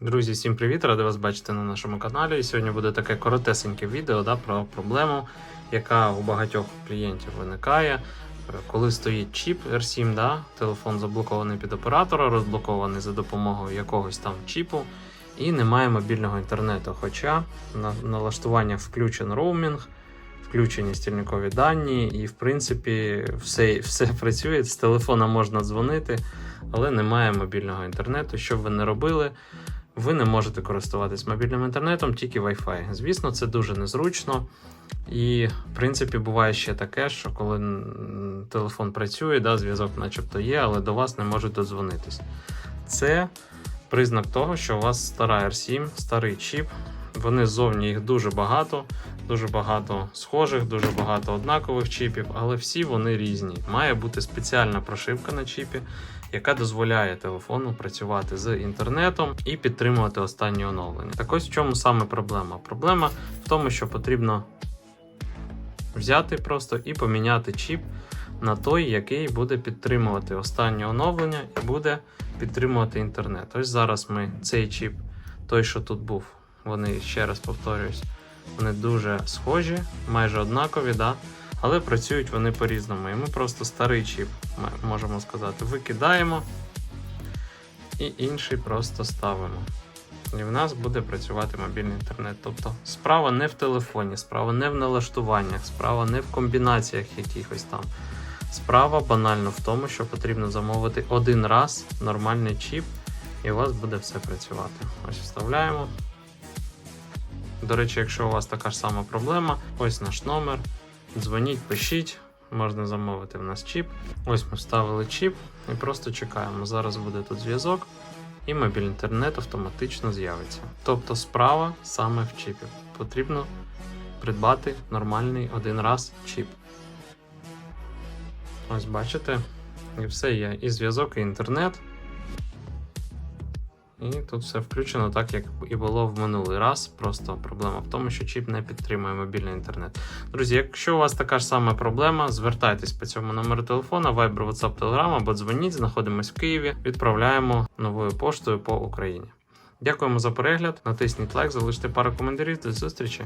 Друзі, всім привіт! Радий вас бачити на нашому каналі. Сьогодні буде таке коротесеньке відео да, про проблему, яка у багатьох клієнтів виникає. Коли стоїть чіп R7, да, телефон заблокований під оператора, розблокований за допомогою якогось там чіпу, і немає мобільного інтернету. Хоча на налаштуваннях включен роумінг, включені стільникові дані, і в принципі все, все працює. З телефона можна дзвонити, але немає мобільного інтернету. Що б ви не робили, ви не можете користуватись мобільним інтернетом, тільки Wi-Fi. Звісно, це дуже незручно. І, в принципі, буває ще таке, що коли телефон працює, да, зв'язок начебто є, але до вас не можуть додзвонитись. Це признак того, що у вас стара R7, старий чіп. Вони ззовні їх дуже багато, дуже багато схожих, дуже багато однакових чіпів, але всі вони різні. Має бути спеціальна прошивка на чіпі, яка дозволяє телефону працювати з інтернетом і підтримувати останні оновлення. Так ось в чому саме проблема? Проблема в тому, що потрібно взяти просто і поміняти чіп на той, який буде підтримувати останні оновлення і буде підтримувати інтернет. Ось зараз ми цей чіп, той, що тут був, вони ще раз повторююсь, вони дуже схожі, майже однакові, да? але працюють вони по-різному. І ми просто старий чіп, можемо сказати, викидаємо і інший просто ставимо. І в нас буде працювати мобільний інтернет. Тобто справа не в телефоні, справа не в налаштуваннях, справа не в комбінаціях якихось там. Справа банально в тому, що потрібно замовити один раз нормальний чіп, і у вас буде все працювати. Ось вставляємо. До речі, якщо у вас така ж сама проблема, ось наш номер. Дзвоніть, пишіть, можна замовити в нас чіп. Ось ми вставили чіп і просто чекаємо. Зараз буде тут зв'язок, і мобільний інтернет автоматично з'явиться. Тобто справа саме в чіпі. Потрібно придбати нормальний один раз чіп. Ось бачите, і все є. І зв'язок, і інтернет. І тут все включено так, як і було в минулий раз. Просто проблема в тому, що чіп не підтримує мобільний інтернет. Друзі, якщо у вас така ж сама проблема, звертайтесь по цьому номеру телефона, Viber, WhatsApp, Telegram або дзвоніть, знаходимось в Києві, відправляємо новою поштою по Україні. Дякуємо за перегляд. Натисніть лайк, залиште пару коментарів. До зустрічі!